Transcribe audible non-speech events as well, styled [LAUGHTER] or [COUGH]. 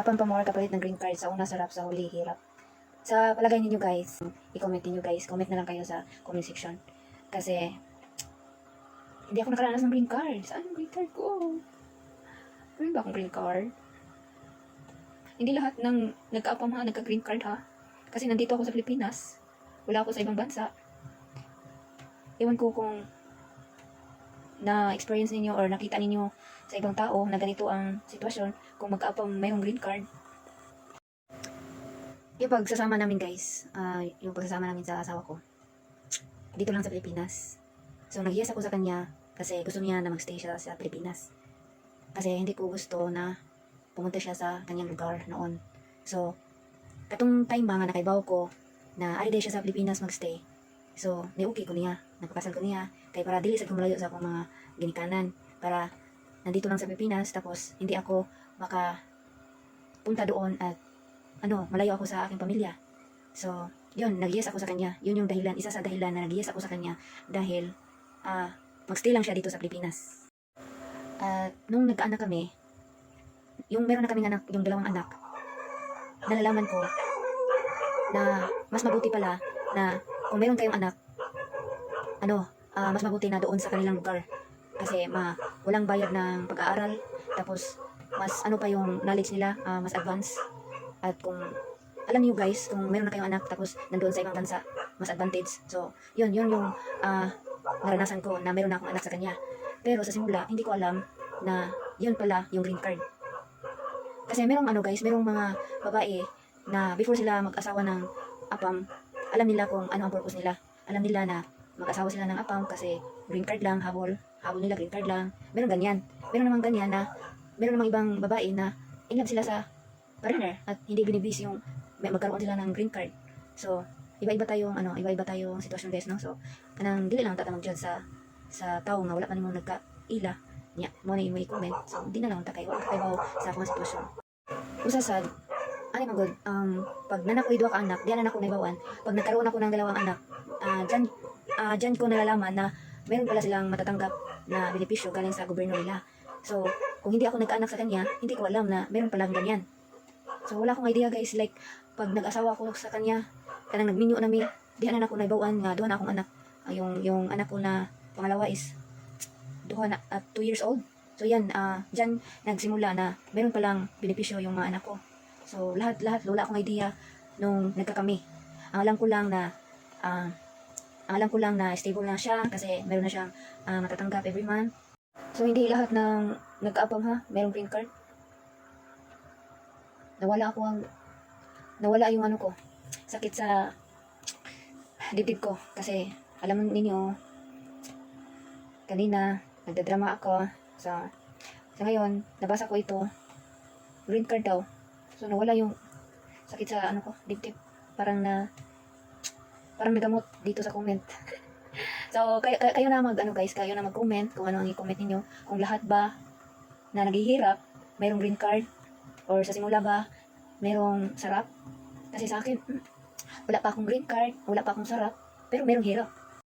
Apang pamor kapalit ng green card sa una sarap sa huli hirap. Sa palagay ninyo guys, i-comment ninyo guys. Comment na lang kayo sa comment section. Kasi, hindi ako nakaranas ng green card. Saan yung green card ko? Meron ba akong green card? Hindi lahat ng nagka-apam ha, nagka-green card ha. Kasi nandito ako sa Pilipinas. Wala ako sa ibang bansa. Ewan ko kung na-experience ninyo or nakita ninyo sa ibang tao na ganito ang sitwasyon kung magkaapang mayroong green card. Yung pagsasama namin guys, ah, yung pagsasama namin sa asawa ko, dito lang sa Pilipinas. So nag-yes ako sa kanya kasi gusto niya na magstay siya sa Pilipinas. Kasi hindi ko gusto na pumunta siya sa kanyang lugar noon. So, katong time mga nakaibaw ko na ari siya sa Pilipinas magstay. So, niuki ko niya, napakasal ko niya, kay para dili sa kumalayo sa akong mga ginikanan, para nandito lang sa Pilipinas, tapos hindi ako maka punta doon at ano, malayo ako sa aking pamilya. So, yun, nag-yes ako sa kanya. Yun yung dahilan, isa sa dahilan na nag-yes ako sa kanya dahil ah magstay lang siya dito sa Pilipinas. At nung nagkaanak kami, yung meron na kaming anak, yung dalawang anak, nalalaman ko na mas mabuti pala na kung meron kayong anak, ano, ah, mas mabuti na doon sa kanilang lugar. Kasi ma, walang bayad ng pag-aaral, tapos mas ano pa yung knowledge nila, ah, mas advance. At kung alam niyo guys, kung meron na kayong anak tapos nandoon sa ibang bansa, mas advantage. So, yun, yun yung ah, naranasan ko na meron na akong anak sa kanya. Pero sa simula, hindi ko alam na yun pala yung green card. Kasi merong ano guys, merong mga babae na before sila mag-asawa ng apam, alam nila kung ano ang purpose nila. Alam nila na mag-asawa sila ng apam kasi green card lang, habol. Habol nila, green card lang. Meron ganyan. Meron namang ganyan na, meron namang ibang babae na in love sila sa partner at hindi binibis yung may magkaroon sila ng green card. So, iba-iba tayong ano, iba-iba tayong sitwasyon guys, no? So, kanang dili lang tatanong dyan sa sa tao nga wala pa nimo nagka-ila niya mo na yung may comment. So, di na lang ta kayo, wala kayo sa akong sitwasyon. Usasad, ano mo good, um, pag nanakoy duha ka anak, diyan na ako naibawan. Pag nagkaroon ako ng dalawang anak, ah dyan, ah dyan ko nalalaman na meron pala silang matatanggap na benepisyo galing sa gobyerno nila. So, kung hindi ako nagkaanak sa kanya, hindi ko alam na meron palang ganyan. So, wala akong idea guys, like, pag nag-asawa ako sa kanya, kanang nagminyo na mi, diyan na ako naibawan nga, duha na akong anak. Ah, yung, yung anak ko na pangalawa is, duha at 2 years old. So, yan, ah dyan nagsimula na meron palang benepisyo yung mga anak ko. So, lahat-lahat, wala akong idea nung nagkakami. Ang alam ko lang na, ah, ang alam ko lang na stable na siya kasi meron na siyang ah, matatanggap every month. So, hindi lahat ng nagka-apam ha, merong green card. Nawala ako ang, nawala yung ano ko, sakit sa dibdib ko. Kasi, alam ninyo, kanina, nagdadrama ako. sa sa ngayon, nabasa ko ito, green card daw. So, nawala yung sakit sa ano ko, dibdib. Parang na, parang nagamot dito sa comment. [LAUGHS] so, kayo, kayo, na mag, ano guys, kayo na mag-comment kung ano ang i-comment ninyo. Kung lahat ba na naghihirap, mayroong green card, or sa simula ba, mayroong sarap. Kasi sa akin, [CLEARS THROAT] wala pa akong green card, wala pa akong sarap, pero mayroong hirap.